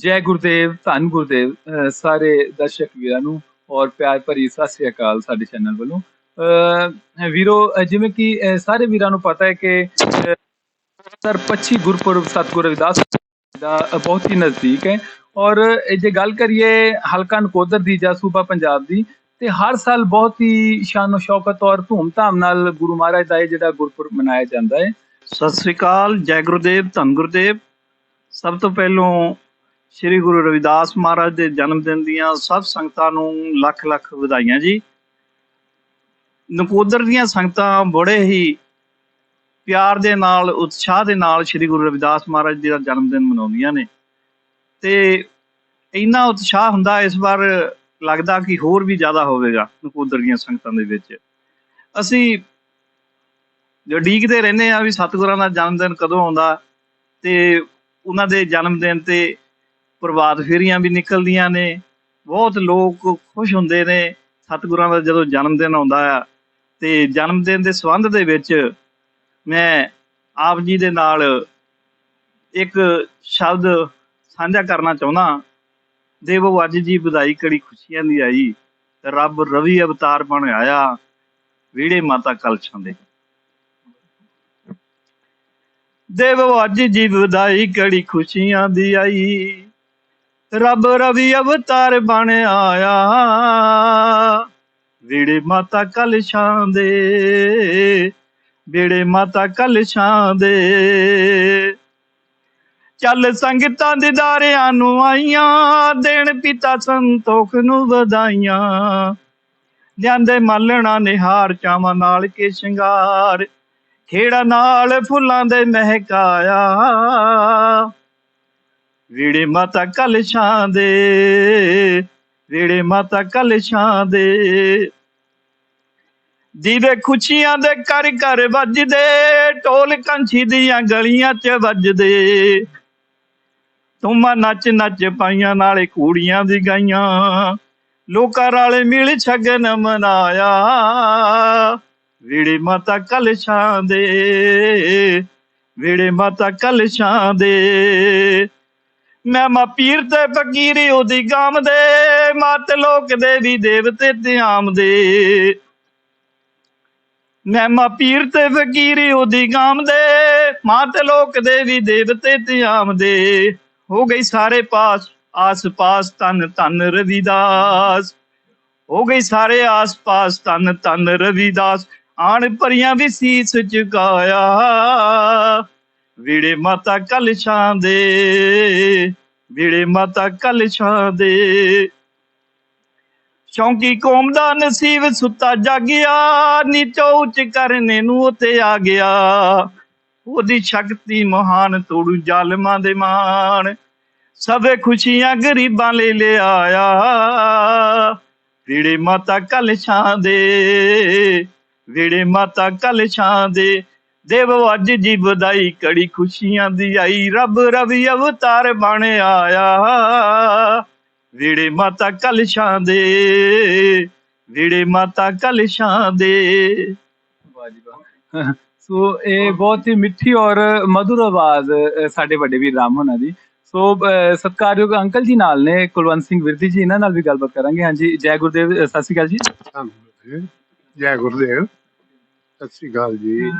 ਜੈ ਗੁਰਦੇਵ, ਧੰਨ ਗੁਰਦੇਵ ਸਾਰੇ ਦਰਸ਼ਕ ਵੀਰਾਂ ਨੂੰ ਔਰ ਪਿਆਰ ਭਰੀ ਸਤਿ ਸ੍ਰੀ ਅਕਾਲ ਸਾਡੇ ਚੈਨਲ ਵੱਲੋਂ। ਵੀਰੋ ਜਿਵੇਂ ਕਿ ਸਾਰੇ ਵੀਰਾਂ ਨੂੰ ਪਤਾ ਹੈ ਕਿ, ਅਹ 2025 ਗੁਰਪੁਰਬ ਸਤਿਗੁਰੂ ਰਵਿਦਾਸ ਦਾ ਬਹੁਤ ਹੀ ਨਜ਼ਦੀਕ ਹੈ। ਔਰ ਜੇ ਗੱਲ ਕਰੀਏ ਹਲਕਾ ਨਕੋਦਰ ਦੀ ਜਾਂ ਸੂਬਾ ਪੰਜਾਬ ਦੀ, ਤੇ ਹਰ ਸਾਲ ਬਹੁਤ ਹੀ ਸ਼ਾਨੋ ਸ਼ੌਕਤ ਔਰ ਧੂਮਧਾਮ ਨਾਲ ਗੁਰੂ ਮਹਾਰਾਜ ਦਾ ਇਹ ਜਿਹੜਾ ਗੁਰਪੁਰਬ ਮਨਾਇਆ ਜਾਂਦਾ ਹੈ। ਸਤਿ ਸ੍ਰੀ ਅਕਾਲ, ਜੈ ਗੁਰਦੇਵ, ਧੰਨ ਗੁਰਦੇਵ। ਸਭ ਤੋਂ ਪਹਿਲੋਂ ਸ੍ਰੀ ਗੁਰੂ ਰਵਿਦਾਸ ਮਹਾਰਾਜ ਦੇ ਜਨਮ ਦਿਨ ਦੀਆਂ ਸਭ ਸੰਗਤਾਂ ਨੂੰ ਲੱਖ ਲੱਖ ਵਧਾਈਆਂ ਜੀ। ਨਕੋਦਰ ਦੀਆਂ ਸੰਗਤਾਂ ਬੜੇ ਹੀ ਪਿਆਰ ਦੇ ਨਾਲ, ਉਤਸ਼ਾਹ ਦੇ ਨਾਲ ਸ੍ਰੀ ਗੁਰੂ ਰਵਿਦਾਸ ਮਹਾਰਾਜ ਜੀ ਦਾ ਜਨਮ ਦਿਨ ਮਨਾਉਂਦੀਆਂ ਨੇ। ਤੇ ਇੰਨਾ ਉਤਸ਼ਾਹ ਹੁੰਦਾ ਇਸ ਵਾਰ ਲੱਗਦਾ ਕਿ ਹੋਰ ਵੀ ਜ਼ਿਆਦਾ ਹੋਵੇਗਾ ਨਕੋਦਰ ਦੀਆਂ ਸੰਗਤਾਂ ਦੇ ਵਿੱਚ। ਅਸੀਂ ਜੋ ਡੀਕਦੇ ਰਹਿੰਦੇ ਆ ਵੀ ਸਤਿਗੁਰਾਂ ਦਾ ਜਨਮ ਦਿਨ ਕਦੋਂ ਆਉਂਦਾ ਤੇ ਉਹਨਾਂ ਦੇ ਜਨਮ ਦਿਨ ਤੇ ਪ੍ਰਭਾਤ ਫੇਰੀਆਂ ਵੀ ਨਿਕਲਦੀਆਂ ਨੇ। ਬਹੁਤ ਲੋਕ ਖੁਸ਼ ਹੁੰਦੇ ਨੇ ਸਤਿਗੁਰਾਂ ਦਾ ਜਦੋਂ ਜਨਮ ਦਿਨ ਆਉਂਦਾ ਆ। ਤੇ ਜਨਮ ਦਿਨ ਦੇ ਸੰਬੰਧ ਦੇ ਵਿੱਚ ਮੈਂ ਆਪ ਜੀ ਦੇ ਨਾਲ ਇੱਕ ਸ਼ਬਦ ਸਾਂਝਾ ਕਰਨਾ ਚਾਹੁੰਦਾ ਦੇਵੋ ਅੱਜ ਜੀ ਵਧਾਈ ਕੜੀ ਖੁਸ਼ੀਆਂ ਦੀ ਆਈ। ਰੱਬ ਰਵੀ ਅਵਤਾਰ ਬਣ ਆਇਆ। ਵੀੜੇ ਮਾਤਾ ਕਲਛਾਂ ਦੇ। ਦੇਵੋ ਅੱਜ ਜੀ ਵਧਾਈ ਕੜੀ ਖੁਸ਼ੀਆਂ ਦੀ ਆਈ। ਰੱਬ ਰਵੀ ਅਵਤਾਰ ਬਣ ਆਇਆ ਵੀੜੇ ਮਾਤਾ ਕਲਛਾਂ ਦੇ। ਵੀੜੇ ਮਾਤਾ ਕਲ ਕਲਛਾਂ ਦੇ। ਚੱਲ ਸੰਗਤਾਂ ਦਿਦਾਰਿਆਂ ਨੂੰ ਆਈਆਂ, ਦੇਣ ਪਿਤਾ ਸੰਤੋਖ ਨੂੰ ਵਧਾਈਆਂ। ਲਿਆਂਦੇ ਮਾਲਣਾ ਨਿਹਾਰ, ਚਾਵਾਂ ਨਾਲ ਕੇ ਸ਼ਿੰਗਾਰ। ਖੇੜਾ ਨਾਲ ਫੁੱਲਾਂ ਦੇ ਮਹਿਕਾਇਆ ਵੀੜੇ ਮਾਤਾ ਕਲਛਾਂ ਦੇ ਵੇੜੇ ਮਾਤਾ ਕਲਛਾਂ ਦੇ ਦੀਵੇ ਖੁਸ਼ੀਆਂ ਦੇ ਕਰ ਕਰ ਵੱਜਦੇ, ਢੋਲ ਕੰਛੀ ਦੀਆਂ ਗਲੀਆਂ 'ਚ ਵੱਜਦੇ। ਤੁਮਾਂ ਨੱਚ ਨੱਚ ਪਾਈਆਂ ਨਾਲੇ ਕੂੜੀਆਂ ਦੀ ਗਾਈਆਂ। ਲੋਕਾਂ ਰਾਲੇ ਮਿਲ ਛਗਨ ਮਨਾਇਆ। ਵੀੜੇ ਮਾਤਾ ਕਲਛਾਂ ਦੇ ਵੀੜੇ ਮਾਤਾ ਕਲਛਾਂ ਦੇ ਮੈਂ ਮਾ ਪੀਰ ਤੇ ਫਕੀਰ ਉਹਦੀ ਗਾਮ ਦੇ, ਮਤ ਲੋਕ ਦੇ ਵੀ ਦੇਵਤੇ ਧਿਆਮ ਦੇ। ਮੈਂ ਮਾ ਪੀਰ ਤੇ ਫਕੀਰ ਉਹਦੀ ਗਾਮ ਦੇ, ਮਤ ਲੋਕ ਦੇ ਵੀ ਦੇਵਤੇ ਧਿਆਮ ਦੇ। ਹੋ ਗਈ ਸਾਰੇ ਪਾਸ ਆਸ ਪਾਸ ਤਨ ਤਨ ਰਵਿਦਾਸ। ਹੋ ਗਈ ਸਾਰੇ ਆਸ ਪਾਸ ਤਨ ਤਨ ਰਵਿਦਾਸ। ਆਣ ਪਰੀਆਂ ਵੀ ਸੀਸ ਚੁਕਾਇਆ। ਵੀੜੇ ਮਾਤਾ ਕਲਛਾਂ ਦੇ ਵੀੜੇ ਮਾਤਾ ਕਲਛਾਂ ਦੇ ਸ਼ੌਂਕੀ ਕੌਮ ਦਾ ਨਸੀਬ ਸੁੱਤਾ ਜਾਗਿਆ ਨੀਚੋ ਉੱਚ ਕਰਨੇ ਨੂੰ ਉਤੇ ਆ ਗਿਆ। ਉਹਦੀ ਸ਼ਕਤੀ ਮਹਾਨ ਤੋੜੂ ਜ਼ਾਲਮਾਂ ਦੇ ਮਾਣ। ਸਭੇ ਖੁਸ਼ੀਆਂ ਗਰੀਬਾਂ ਲਈ ਲਿਆਇਆ। ਵੀੜੇ ਮਾਤਾ ਕਲਛਾਂ ਦੇ ਵੀੜੇ ਮਾਤਾ ਕਲਛਾਂ ਦੇ ਦੇਵ ਅੱਜ ਜੀ ਵਧਾਈ ਕੜੀ ਖੁਸ਼ੀਆਂ ਦੀ ਆਈ। ਰੱਬ ਰਵੀ ਅਵਤਾਰ ਬਣ ਆਇਆ। ਵੀੜੇ ਮਾਤਾ ਕਲਛਾਂ ਦੇ ਵੀੜੇ ਮਾਤਾ ਕਲਛਾਂ ਦੇ। ਵਾਹ ਜੀ ਵਾਹ ਸੋ ਇਹ ਬਹੁਤ ਹੀ ਮਿੱਠੀ ਔਰ ਮధుਰ ਆਵਾਜ਼ ਸਾਡੇ ਵੱਡੇ ਵੀਰ ਰਾਮ ਹੋਣਾ ਦੀ ਸੋ ਸਤਿਕਾਰਯੋਗ ਅੰਕਲ ਜੀ ਨਾਲ ਨੇ ਕੁਲਵੰਤ ਸਿੰਘ ਵਿਰਦੀ ਜੀ ਇਹਨਾਂ ਨਾਲ ਵੀ ਗੱਲਬਾਤ ਕਰਾਂਗੇ। ਹਾਂਜੀ ਜੈ ਗੁਰਦੇਵ ਸਤਿ ਸ਼੍ਰੀ ਅਕਾਲ ਜੀ। ਜੈ ਗੁਰਦੇਵ। ਸਤਿ ਸ੍ਰੀ ਅਕਾਲ ਜੀ।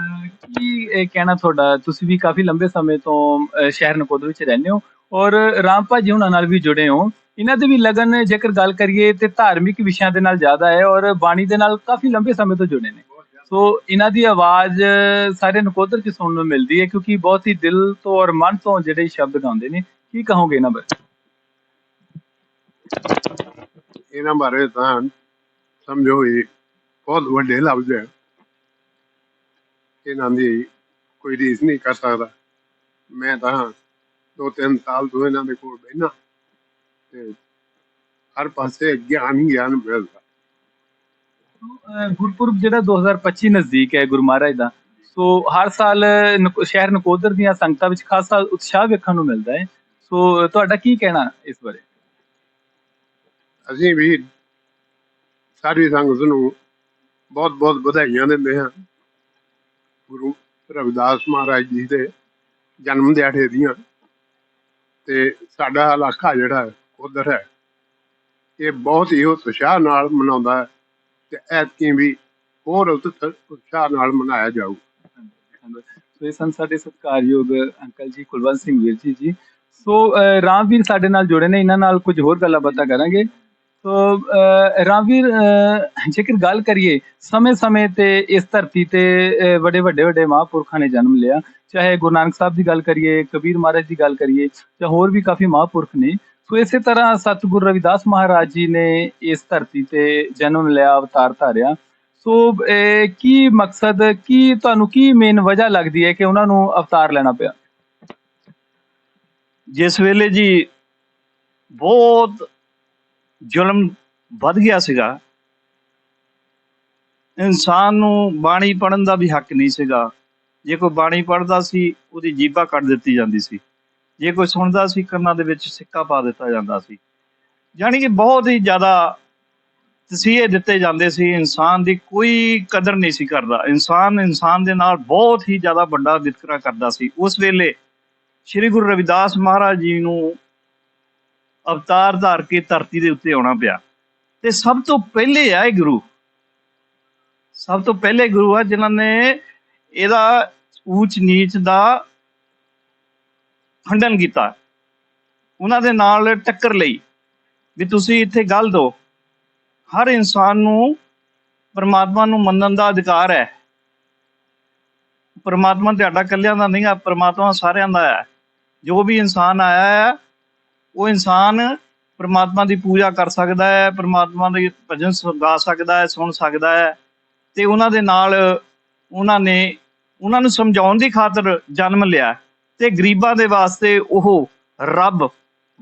ਕੀ ਇਹ ਕਹਿਣਾ ਤੁਹਾਡਾ? ਤੁਸੀਂ ਵੀ ਕਾਫੀ ਲੰਬੇ ਸਮੇਂ ਤੋਂ ਸ਼ਹਿਰ ਨਕੋਦਰ ਵਿੱਚ ਰਹਿੰਦੇ ਹੋ ਔਰ ਰਾਮ ਭਾਜੀ ਹੁਣਾਂ ਨਾਲ ਵੀ ਜੁੜੇ ਹੋ। ਇਹਨਾਂ ਦੇ ਵੀ ਲਗਨ ਜੇਕਰ ਗੱਲ ਕਰੀਏ ਤੇ ਧਾਰਮਿਕ ਵਿਸ਼ਿਆਂ ਦੇ ਨਾਲ ਜ਼ਿਆਦਾ ਹੈ ਔਰ ਬਾਣੀ ਦੇ ਨਾਲ ਕਾਫੀ ਲੰਬੇ ਸਮੇਂ ਤੋਂ ਜੁੜੇ ਨੇ। ਸੋ ਇਹਨਾਂ ਦੀ ਆਵਾਜ਼ ਸਾਰੇ ਨਕੋਦਰ ਚ ਸੁਣਨ ਨੂੰ ਮਿਲਦੀ ਹੈ ਕਿਉਂਕਿ ਬਹੁਤ ਹੀ ਦਿਲ ਤੋਂ ਔਰ ਮਨ ਤੋਂ ਜਿਹੜੇ ਸ਼ਬਦ ਗਾਉਂਦੇ ਨੇ। ਕੀ ਕਹੋਗੇ ਇਹਨਾਂ ਬਾਰੇ? ਇਹਨਾਂ ਬਾਰੇ ਤਾਂ ਸਮਝੋ ਇਹ ਬਹੁਤ ਵੱਡੇ ਲਫ਼ਜ਼ ਹੈ। ਇਹਨਾਂ ਦੀ ਕੋਈ ਰੀਸ ਨਹੀਂ ਕਰ ਸਕਦਾ। ਮੈਂ ਤਾਂ ਦੋ ਤਿੰਨ ਸਾਲ ਤੋਂ ਇਹਨਾਂ ਦੇ ਕੋਲ ਬੈਠਾ ਤੇ ਹਰ ਪਾਸੇ ਗਿਆਨ ਹੀ ਗਿਆਨ ਮਿਲਦਾ। ਅਹ ਗੁਰਪੁਰਬ ਜਿਹੜਾ 2025 ਨਜ਼ਦੀਕ ਹੈ ਗੁਰੂ ਮਹਾਰਾਜ ਦਾ ਸੋ ਹਰ ਸਾਲ ਨਕੋ- ਸ਼ਹਿਰ ਨਕੋਦਰ ਦੀਆਂ ਸੰਗਤਾਂ ਵਿੱਚ ਖਾਸਾ ਉਤਸ਼ਾਹ ਵੇਖਣ ਨੂੰ ਮਿਲਦਾ ਹੈ। ਸੋ ਤੁਹਾਡਾ ਕੀ ਕਹਿਣਾ ਇਸ ਬਾਰੇ? ਅਸੀਂ ਵੀ ਸਾਰੀ ਸੰਗਤ ਨੂੰ ਬਹੁਤ ਬਹੁਤ ਵਧਾਈਆਂ ਦਿੰਦੇ ਹਾਂ। ਗੁਰੂ ਰਵਿਦਾਸ ਮਹਾਰਾਜ ਜੀ ਦੇ ਜਨਮ ਦਿਹਾੜੇ ਦੀਆਂ। ਤੇ ਸਾਡਾ ਇਲਾਕਾ ਜਿਹੜਾ ਉਧਰ ਹੈ, ਇਹ ਬਹੁਤ ਹੀ ਉਤਸ਼ਾਹ ਨਾਲ ਮਨਾਉਂਦਾ ਹੈ ਤੇ ਐਤਕੀ ਵੀ ਹੋਰ ਉਤਸ਼ਾਹ ਨਾਲ ਮਨਾਇਆ ਜਾਊ। ਸੋ ਇਹ ਸਨ ਸਾਡੇ ਸਤਿਕਾਰਯੋਗ ਅੰਕਲ ਜੀ ਕੁਲਵੰਤ ਸਿੰਘ ਵੀਰ ਜੀ ਜੀ। ਸੋ ਰਾਮਵੀਰ ਸਾਡੇ ਨਾਲ ਜੁੜੇ ਨੇ, ਇਹਨਾਂ ਨਾਲ ਕੁਝ ਹੋਰ ਗੱਲਾਂ ਬਾਤਾਂ ਕਰਾਂਗੇ। ਸੋ ਰਾਮਵੀਰ ਅਹ, ਜੇਕਰ ਗੱਲ ਕਰੀਏ ਸਮੇਂ-ਸਮੇਂ ਤੇ ਇਸ ਧਰਤੀ ਤੇ ਵੱਡੇ ਵੱਡੇ ਵੱਡੇ ਮਹਾਂਪੁਰਖਾਂ ਨੇ ਜਨਮ ਲਿਆ। ਚਾਹੇ ਗੁਰੂ ਨਾਨਕ ਸਾਹਿਬ ਦੀ ਗੱਲ ਕਰੀਏ ਕਬੀਰ ਮਹਾਰਾਜ ਦੀ ਗੱਲ ਕਰੀਏ ਜਾਂ ਹੋਰ ਵੀ ਕਾਫੀ ਮਹਾਂਪੁਰਖ ਨੇ। ਸੋ ਇਸੇ ਤਰ੍ਹਾਂ ਸਤਿਗੁਰੂ ਰਵਿਦਾਸ ਮਹਾਰਾਜ ਜੀ ਨੇ ਇਸ ਧਰਤੀ ਤੇ ਜਨਮ ਲਿਆ ਅਵਤਾਰ ਧਾਰਿਆ। ਸੋ ਇਹ ਕੀ ਮਕਸਦ ਕੀ ਤੁਹਾਨੂੰ ਕੀ ਮੇਨ ਵਜ੍ਹਾ ਲੱਗਦੀ ਹੈ ਕਿ ਉਹਨਾਂ ਨੂੰ ਅਵਤਾਰ ਲੈਣਾ ਪਿਆ? ਜਿਸ ਵੇਲੇ ਜੀ ਬਹੁਤ ਜ਼ੁਲਮ ਵੱਧ ਗਿਆ ਸੀਗਾ। ਇਨਸਾਨ ਨੂੰ ਬਾਣੀ ਪੜਨ ਦਾ ਵੀ ਹੱਕ ਨਹੀਂ ਸੀਗਾ। ਜੇ ਕੋਈ ਬਾਣੀ ਪੜਦਾ ਸੀ, ਉਹਦੀ ਜੀਭਾ ਕੱਟ ਦਿੱਤੀ ਜਾਂਦੀ ਸੀ। ਜੇ ਕੋਈ ਸੁਣਦਾ ਸੀ, ਕੰਨਾਂ ਦੇ ਵਿੱਚ ਸਿੱਕਾ ਪਾ ਦਿੱਤਾ ਜਾਂਦਾ ਸੀ। ਯਾਨੀ ਕਿ ਬਹੁਤ ਹੀ ਜ਼ਿਆਦਾ ਤਸੀਹੇ ਦਿੱਤੇ ਜਾਂਦੇ ਸੀ। ਇਨਸਾਨ ਦੀ ਕੋਈ ਕਦਰ ਨਹੀਂ ਸੀ ਕਰਦਾ। ਇਨਸਾਨ ਇਨਸਾਨ ਦੇ ਨਾਲ ਬਹੁਤ ਹੀ ਜ਼ਿਆਦਾ ਵੱਡਾ ਵਿਤਕਰਾ ਕਰਦਾ ਸੀ। ਉਸ ਵੇਲੇ ਸ੍ਰੀ ਗੁਰੂ ਰਵਿਦਾਸ ਮਹਾਰਾਜ ਜੀ ਨੂੰ ਅਵਤਾਰ ਧਾਰ ਕੇ ਧਰਤੀ ਦੇ ਉੱਤੇ ਆਉਣਾ ਪਿਆ। ਤੇ ਸਭ ਤੋਂ ਪਹਿਲੇ ਆ ਇਹ ਗੁਰੂ। ਸਭ ਤੋਂ ਪਹਿਲੇ ਗੁਰੂ ਆ ਜਿਨ੍ਹਾਂ ਨੇ ਇਹਦਾ ਊਚ ਨੀਚ ਦਾ ਖੰਡਨ ਕੀਤਾ। ਉਹਨਾਂ ਦੇ ਨਾਲ ਟੱਕਰ ਲਈ ਵੀ ਤੁਸੀਂ ਇੱਥੇ ਗੱਲ ਦੋ। ਹਰ ਇਨਸਾਨ ਨੂੰ ਪਰਮਾਤਮਾ ਨੂੰ ਮੰਨਣ ਦਾ ਅਧਿਕਾਰ ਹੈ। ਪਰਮਾਤਮਾ ਤੁਹਾਡਾ ਇਕੱਲਿਆਂ ਦਾ ਨਹੀਂ ਆ, ਪਰਮਾਤਮਾ ਸਾਰਿਆਂ ਦਾ ਹੈ। ਜੋ ਵੀ ਇਨਸਾਨ ਆਇਆ ਹੈ ਉਹ ਇਨਸਾਨ ਪਰਮਾਤਮਾ ਦੀ ਪੂਜਾ ਕਰ ਸਕਦਾ ਹੈ, ਪਰਮਾਤਮਾ ਦੇ ਭਜਨ ਸੁ- ਗਾ ਸਕਦਾ ਹੈ, ਸੁਣ ਸਕਦਾ ਹੈ ਤੇ ਉਹਨਾਂ ਦੇ ਨਾਲ ਉਹਨਾਂ ਨੇ, ਉਹਨਾਂ ਨੂੰ ਸਮਝਾਉਣ ਦੀ ਖਾਤਰ ਜਨਮ ਲਿਆ ਤੇ ਗਰੀਬਾਂ ਦੇ ਵਾਸਤੇ ਉਹ ਰੱਬ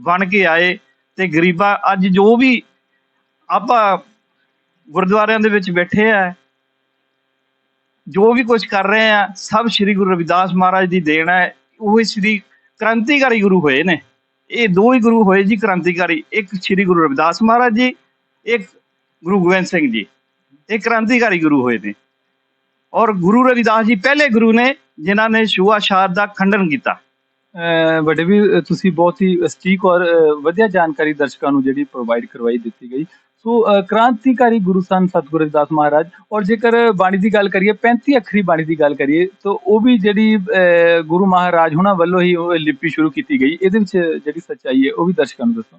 ਬਣ ਕੇ ਆਏ ਤੇ ਗਰੀਬਾਂ ਅੱਜ ਜੋ ਵੀ ਆਪਾਂ ਗੁਰਦੁਆਰਿਆਂ ਦੇ ਵਿੱਚ ਬੈਠੇ ਆ, ਜੋ ਵੀ ਕੁਝ ਕਰ ਰਹੇ ਆ, ਸਭ ਸ੍ਰੀ ਗੁਰੂ ਰਵਿਦਾਸ ਮਹਾਰਾਜ ਦੀ ਦੇਣ ਹੈ, ਉਹ ਸ੍ਰੀ ਕ੍ਰਾਂਤੀਕਾਰੀ ਗੁਰੂ ਹੋਏ ਨੇ। ਇਹ ਦੋ ਹੀ ਗੁਰੂ ਹੋਏ ਜੀ, ਕ੍ਰਾਂਤੀਕਾਰੀ। ਇੱਕ ਸ੍ਰੀ ਗੁਰੂ ਰਵਿਦਾਸ ਮਹਾਰਾਜ ਜੀ, ਇੱਕ ਗੁਰੂ ਗੋਬਿੰਦ ਸਿੰਘ ਜੀ। ਇਹ ਕ੍ਰਾਂਤੀਕਾਰੀ ਗੁਰੂ ਹੋਏ ਨੇ। ਔਰ ਗੁਰੂ ਰਵਿਦਾਸ ਜੀ ਪਹਿਲੇ ਗੁਰੂ ਨੇ, ਜਿਨ੍ਹਾਂ ਨੇ ਛੂਆ-ਛਾਤ ਦਾ ਖੰਡਨ ਕੀਤਾ। ਵੱਡੇ ਵੀ ਤੁਸੀਂ ਬਹੁਤ ਹੀ ਸਟੀਕ ਔਰ ਵਧੀਆ ਜਾਣਕਾਰੀ ਦਰਸ਼ਕਾਂ ਨੂੰ ਜਿਹੜੀ ਪ੍ਰੋਵਾਈਡ ਕਰਵਾਈ ਦਿੱਤੀ ਗਈ। ਸੋ ਕ੍ਰਾਂਤੀਕਾਰੀ ਗੁਰੂ ਸਨ ਸਤਿਗੁਰੂ ਰਵਿਦਾਸ ਮਹਾਰਾਜ ਔਰ ਜੇਕਰ ਬਾਣੀ ਦੀ ਗੱਲ ਕਰੀਏ 35 ਅੱਖਰੀ ਬਾਣੀ ਦੀ ਗੱਲ ਕਰੀਏ, ਤਾਂ ਉਹ ਵੀ ਜਿਹੜੀ ਗੁਰੂ ਮਹਾਰਾਜ ਹੁਣਾਂ ਵੱਲੋਂ ਹੀ ਉਹ ਲਿਪੀ ਸ਼ੁਰੂ ਕੀਤੀ ਗਈ। ਇਹਦੇ ਵਿੱਚ ਜਿਹੜੀ ਸੱਚਾਈ ਹੈ, ਉਹ ਵੀ ਦਰਸ਼ਕਾਂ ਨੂੰ ਦੱਸੋ।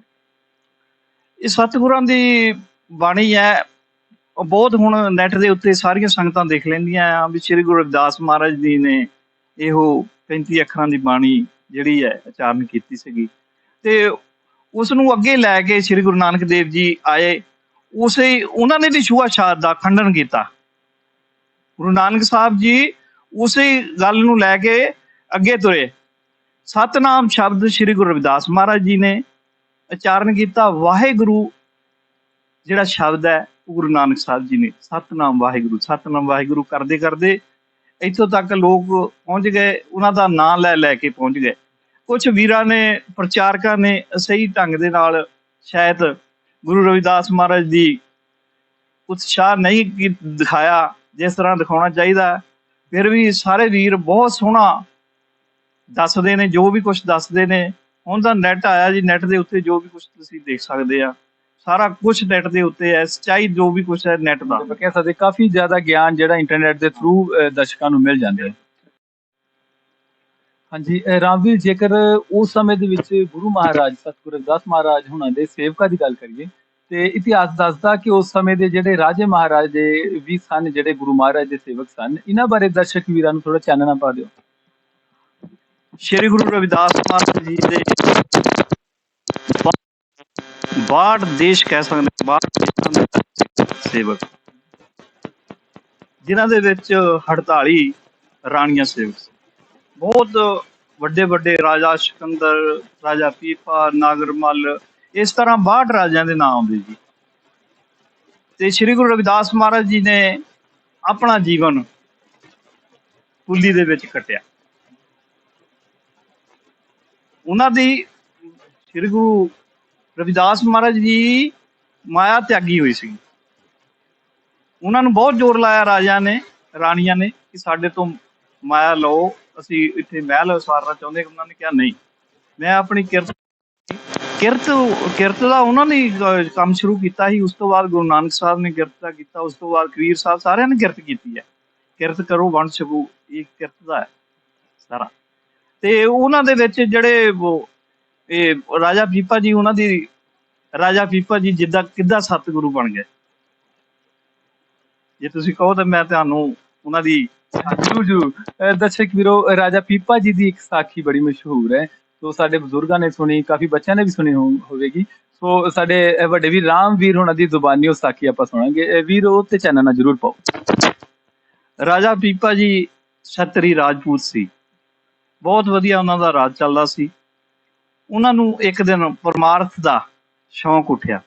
ਇਹ ਸਤਿਗੁਰਾਂ ਦੀ ਬਾਣੀ ਹੈ। ਉਹ ਬਹੁਤ ਹੁਣ ਨੈਟ ਦੇ ਉੱਤੇ ਸਾਰੀਆਂ ਸੰਗਤਾਂ ਦੇਖ ਲੈਂਦੀਆਂ ਆ ਵੀ ਸ੍ਰੀ ਗੁਰੂ ਰਵਿਦਾਸ ਮਹਾਰਾਜ ਜੀ ਨੇ ਇਹੋ 35 ਅੱਖਰਾਂ ਦੀ ਬਾਣੀ ਜਿਹੜੀ ਹੈ, ਉਚਾਰਨ ਕੀਤੀ ਸੀਗੀ। ਤੇ ਉਸ ਨੂੰ ਅੱਗੇ ਲੈ ਕੇ ਸ੍ਰੀ ਗੁਰੂ ਨਾਨਕ ਦੇਵ ਜੀ ਆਏ। ਉਸੇ ਉਹਨਾਂ ਨੇ ਵੀ ਛੂਆ-ਛਾਤ ਦਾ ਖੰਡਨ ਕੀਤਾ। ਗੁਰੂ ਨਾਨਕ ਸਾਹਿਬ ਜੀ ਉਸੇ ਗੱਲ ਨੂੰ ਲੈ ਕੇ ਅੱਗੇ ਤੁਰੇ। ਸਤਨਾਮ ਸ਼ਬਦ ਸ੍ਰੀ ਗੁਰੂ ਰਵਿਦਾਸ ਮਹਾਰਾਜ ਜੀ ਨੇ ਉਚਾਰਨ ਕੀਤਾ, ਵਾਹਿਗੁਰੂ, ਜਿਹੜਾ ਸ਼ਬਦ ਹੈ, ਉਹ ਗੁਰੂ ਨਾਨਕ ਸਾਹਿਬ ਜੀ ਨੇ, ਸਤਨਾਮ ਵਾਹਿਗੁਰੂ ਸਤਨਾਮ ਵਾਹਿਗੁਰੂ, ਕਰਦੇ ਕਰਦੇ ਇੱਥੋਂ ਤੱਕ ਲੋਕ ਪਹੁੰਚ ਗਏ, ਉਹਨਾਂ ਦਾ ਨਾਂ ਲੈ ਲੈ ਕੇ ਪਹੁੰਚ ਗਏ। ਕੁਝ ਵੀਰਾਂ ਨੇ, ਪ੍ਰਚਾਰਕਾਂ ਨੇ ਸਹੀ ਢੰਗ ਦੇ ਨਾਲ ਸ਼ਾਇਦ ਗੁਰੂ ਰਵਿਦਾਸ ਮਹਾਰਾਜ ਦੀ ਉਤਸ਼ਾਹ ਨਹੀਂ ਦਿਖਾਇਆ, ਜਿਸ ਤਰ੍ਹਾਂ ਦਿਖਾਉਣਾ ਚਾਹੀਦਾ ਫਿਰ ਵੀ ਸਾਰੇ ਵੀਰ ਬਹੁਤ ਸੋਹਣਾ ਦੱਸਦੇ ਨੇ, ਜੋ ਵੀ ਕੁਝ ਦੱਸਦੇ ਨੇ, ਹੁਣ ਤਾਂ ਨੈਟ ਆਇਆ ਜੀ ਨੈਟ ਦੇ ਉੱਤੇ ਜੋ ਵੀ ਕੁਝ ਤੁਸੀਂ ਦੇਖ ਸਕਦੇ ਆ, ਸਾਰਾ ਕੁਝ ਨੈਟ ਦੇ ਉੱਤੇ ਹੈ, ਸੱਚਾਈ ਜੋ ਵੀ ਕੁਝ ਹੈ ਨੈਟ ਦਾ। ਕਹਿ ਸਕਦੇ ਕਾਫੀ ਜ਼ਿਆਦਾ ਗਿਆਨ ਜਿਹੜਾ ਇੰਟਰਨੈਟ ਦੇ ਥਰੂ ਦਰਸ਼ਕਾਂ ਨੂੰ ਮਿਲ ਜਾਂਦਾ ਹੈ ਹਾਂਜੀ ਅਹ ਰਾਮਵੀਰ ਜੇਕਰ ਉਸ ਸਮੇਂ ਦੇ ਵਿੱਚ ਗੁਰੂ ਮਹਾਰਾਜ ਸਤਿਗੁਰੂ ਰਵਿਦਾਸ ਮਹਾਰਾਜ ਹੁਣਾਂ ਦੇ ਸੇਵਕਾਂ ਦੀ ਗੱਲ ਕਰੀਏ ਤੇ ਇਤਿਹਾਸ ਦੱਸਦਾ ਕਿ ਉਸ ਸਮੇਂ ਦੇ ਜਿਹੜੇ ਰਾਜੇ ਮਹਾਰਾਜ ਦੇ ਵੀ ਸਨ ਜਿਹੜੇ ਗੁਰੂ ਮਹਾਰਾਜ ਦੇ ਸੇਵਕ ਸਨ ਇਹਨਾਂ ਬਾਰੇ ਦਰਸ਼ਕ ਵੀਰਾਂ ਨੂੰ ਥੋੜਾ ਚਾਨਣਾ ਪਾ ਦਿਓ। ਸ਼੍ਰੀ ਗੁਰੂ ਰਵਿਦਾਸ ਮਹਾਰਾਜ ਜੀ ਦੇ ਬਾ- ਬਾਹਠ ਦੇਸ਼ ਕਹਿ ਸਕਦੇ ਹਾਂ, ਬਾਹਠ ਦੇਸ਼ਾਂ ਦੇ ਸੇਵਕ। ਜਿਨ੍ਹਾਂ ਦੇ ਵਿੱਚ 48 ਰਾਣੀਆਂ ਸੇਵਕ ਬਹੁਤ ਵੱਡੇ ਵੱਡੇ ਰਾਜਾ ਸਿਕੰਦਰ, ਰਾਜਾ ਪੀਪਾ ਨਾਗਰਮਲ ਇਸ ਤਰ੍ਹਾਂ 62 ਰਾਜਿਆਂ ਦੇ ਨਾਮ ਆਉਂਦੇ ਜੀ। ਤੇ ਸ਼੍ਰੀ ਗੁਰੂ ਰਵਿਦਾਸ ਮਹਾਰਾਜ ਜੀ ਨੇ ਆਪਣਾ ਜੀਵਨ ਕੁੱਲੀ ਦੇ ਵਿੱਚ ਕੱਟਿਆ। ਉਹਨਾਂ ਦੀ ਸ੍ਰੀ ਗੁਰੂ ਰਵਿਦਾਸ ਮਹਾਰਾਜ ਜੀ ਮਾਇਆ ਤਿਆਗੀ ਹੋਈ ਸੀ ਉਹਨਾਂ ਨੂੰ ਬਹੁਤ ਜ਼ੋਰ ਲਾਇਆ ਰਾਜਾ ਨੇ, ਰਾਣੀਆਂ ਨੇ ਕਿ ਸਾਡੇ ਤੋਂ ਮਾਇਆ ਲਓ। ਅਸੀਂ ਇੱਥੇ ਮਹਿਲ ਉਸਾਰਨਾ ਚਾਹੁੰਦੇ ਉਹਨਾਂ ਨੇ ਕਿਹਾ ਨਹੀਂ। ਮੈਂ ਆਪਣੀ ਕਿਰਤ ਕਿਰਤ ਕਿਰਤ ਦਾ ਉਹਨਾਂ ਨੇ ਕੰਮ ਸ਼ੁਰੂ ਕੀਤਾ ਸੀ। ਉਸ ਤੋਂ ਬਾਅਦ ਗੁਰੂ ਨਾਨਕ ਸਾਹਿਬ ਨੇ ਕਿਰਤ ਦਾ ਕੀਤਾ। ਉਸ ਤੋਂ ਬਾਅਦ ਕਬੀਰ ਸਾਹਿਬ ਸਾਰਿਆਂ ਨੇ ਕਿਰਤ ਕੀਤੀ ਹੈ। ਕਿਰਤ ਕਰੋ, ਵੰਡ ਛਕੋ, ਇਹ ਕਿਰਤ ਦਾ ਹੈ ਸਾਰਾ। ਤੇ ਉਹਨਾਂ ਦੇ ਵਿੱਚ ਜਿਹੜੇ ਉਹ, ਇਹ ਰਾਜਾ ਪੀਪਾ ਜੀ, ਉਹਨਾਂ ਦੀ, ਰਾਜਾ ਪੀਪਾ ਜੀ ਜਿੱਦਾਂ ਕਿੱਦਾਂ ਸਤਿਗੁਰੂ ਬਣ ਗਏ। ਜੇ ਤੁਸੀਂ ਕਹੋ ਤਾਂ ਮੈਂ ਤੁਹਾਨੂੰ ਉਹਨਾਂ ਦੀ ਜਰੂਰ ਜੂ ਅਹ ਦਰਸ਼ਕ ਵੀਰੋ, ਰਾਜਾ ਪੀਪਾ ਜੀ ਦੀ ਇੱਕ ਸਾਖੀ ਬੜੀ ਮਸ਼ਹੂਰ ਹੈ। ਸੋ ਸਾਡੇ ਬਜ਼ੁਰਗਾਂ ਨੇ ਸੁਣੀ, ਕਾਫੀ ਬੱਚਿਆਂ ਨੇ ਵੀ ਸੁਣੀ ਹੋ- ਹੋਵੇਗੀ। ਸੋ ਸਾਡੇ, ਅਹ, ਵੱਡੇ ਵੀਰ ਰਾਮਵੀਰ ਹੋਣਾ ਦੀ ਜ਼ੁਬਾਨੀ, ਉਹ ਸਾਖੀ ਆਪਾਂ ਸੁਣਾਂਗੇ। ਅਹ, ਵੀਰ, ਉਹ ਤੇ ਚੈਨਲ ਜਰੂਰ ਪਾਓ। ਰਾਜਾ ਪੀਪਾ ਜੀ ਛਤਰੀ ਰਾਜਪੂਤ ਸੀ। ਬਹੁਤ ਵਧੀਆ ਉਹਨਾਂ ਦਾ ਰਾਜ ਚੱਲਦਾ ਸੀ। ਉਹਨਾਂ ਨੂੰ ਇੱਕ ਦਿਨ ਪਰਮਾਰਥ ਦਾ ਸ਼ੌਂਕ ਉੱਠਿਆ।